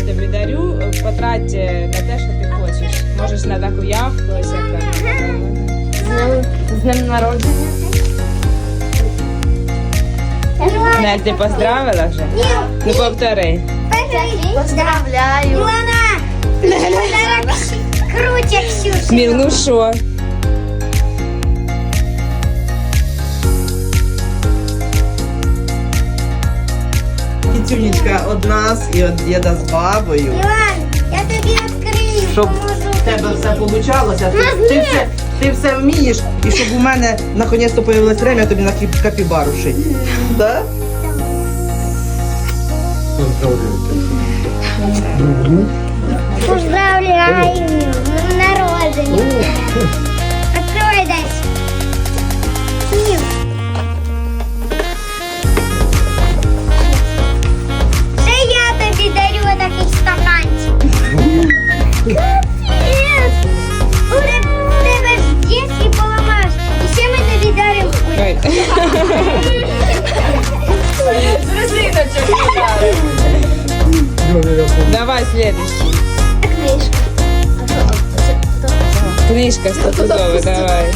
тобі дарю, потрать на те, що ти хочеш. Можеш на таку яхту, ось як там. З днем народження. Нель, ти поздравила вже? Ну повтори. Поздравляю. Крутя, Ксюша. Міл, ну що? Кіцюнечка од нас і від діда з бабою. Мілан, я тобі відкрию, Щоб поможу в тебе все получалося, ти, ти, все, ти все вмієш, і щоб у мене наконець-то появилось время тобі на капібару шити. Да? Поздравляю, днем народження. Давай следующий. Книжка. Книжка стопудова, давай.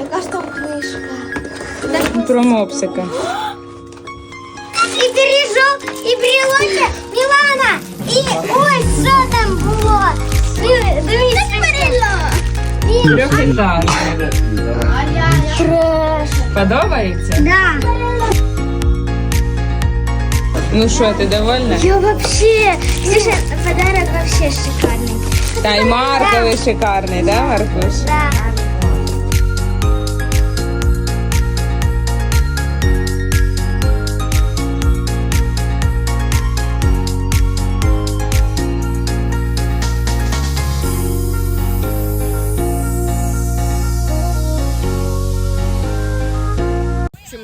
Яка ж там книжка? Про мопсика. І пиріжок, і брілочок, Мілана! І ось що там було. Диви- Дивіться. Трьохетажний. Треш. Подобається? Да. Ну що, ти довольна? Я вообще... Слушай, подарок вообще шикарный. Та й Марковий шикарний, да, Маркуш? Да.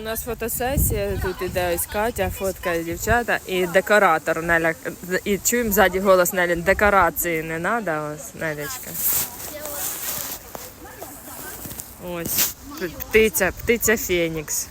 Нас фотосесія, тут іде ось Катя, фоткає дівчата і декоратор Неля. І чуємо ззаді голос Нелі, декорації не треба, ось Нелечка. Ось, птиця, птиця Фенікс.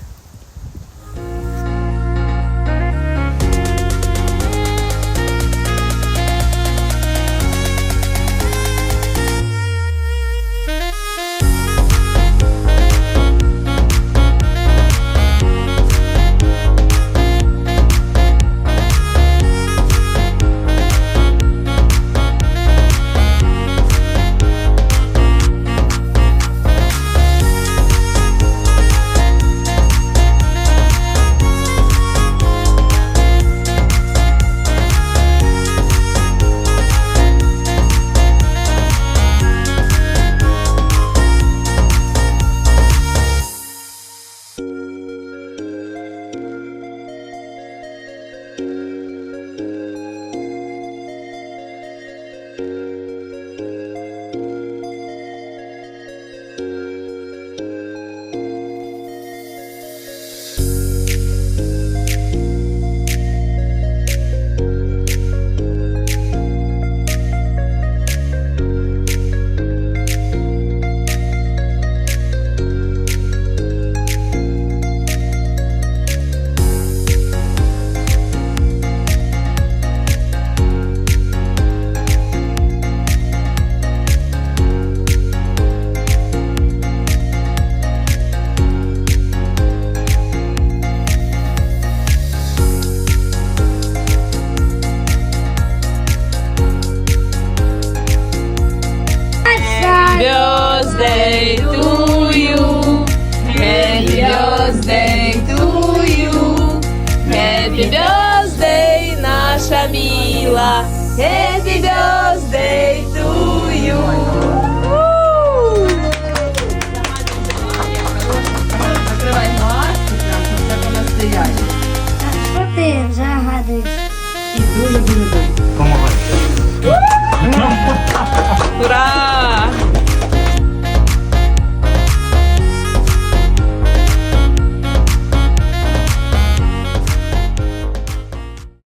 Tezi